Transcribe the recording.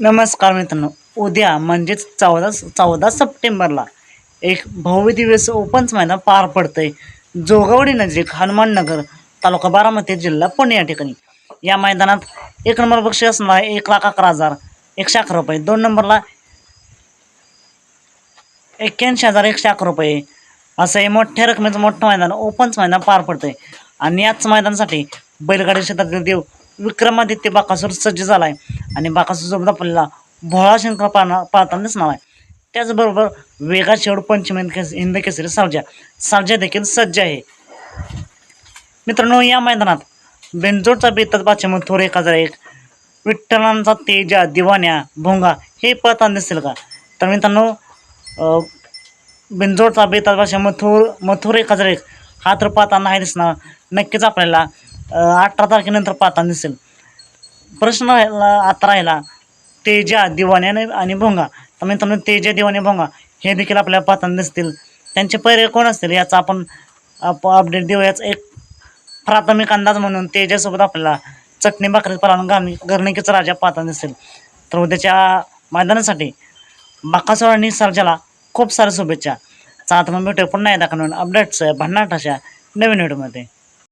नमस्कार मित्रांनो. उद्या म्हणजेच चौदा चौदा सप्टेंबरला एक भव्य दिवस ओपन्स मैदान पार पडतंय. जोगावडी नजीक हनुमाननगर तालुका बारामती जिल्हा पुणे या ठिकाणी. या मैदानात एक नंबर बक्षी असणार आहे एक लाख अकरा हजार एकशे अकरा रुपये दोन नंबरला एक्क्याऐंशी हजार एकशे अकरा रुपये. असं हे मोठ्या रकमेचं मोठं मैदान ओपन्स मैदान पार पडतंय. आणि याच मैदानासाठी बैलगाडी क्षेत्रातील देव विक्रमादित्य बाकासूर सज्ज झाला आहे आणि बाकासूर आपल्याला भोळा शंकर पाळणा पाळताना दिसणार आहे. त्याचबरोबर वेगा शेवड पंचमेन केस- हिंद केसरी सावजा सावजा देखील सज्ज आहे. मित्रांनो या मैदानात बेंजोडचा बेतात पाचशे थोर एक हजार एक विठ्ठलांचा तेजा दिवाण्या भोंगा हे पळताना दिसतील का? तर मित्रांनो अं, बिंजोडचा बेताल भाषा मथुर मथुर एक हजार एक हा तर पाहताना नाही दिसणार. नक्कीच आपल्याला अठरा तारखेनंतर पाहताना दिसेल. प्रश्न राहिला आता राहिला. तेजा दिवाण्याने आणि भोंगा. तर मित्रांनो तेजा दिवाने भोंगा हे देखील आपल्याला पाहताना दिसतील. त्यांचे पर्याय कोण असतील याचा आपण अपडेट देऊयाच एक प्राथमिक अंदाज म्हणून तेजासोबत आपल्याला चटणी भाकरी पालन घालणी घरणिकेचा राजा पाहताना दिसेल. तर उद्याच्या मैदानासाठी बाकासोर आणि सर्जाला खूप साऱ्या शुभेच्छा. चालतं भेटू भेटूया पुन्हा एकदा. करून अपडेट्स भन्नाट अशा नवीन व्हिडिओमध्ये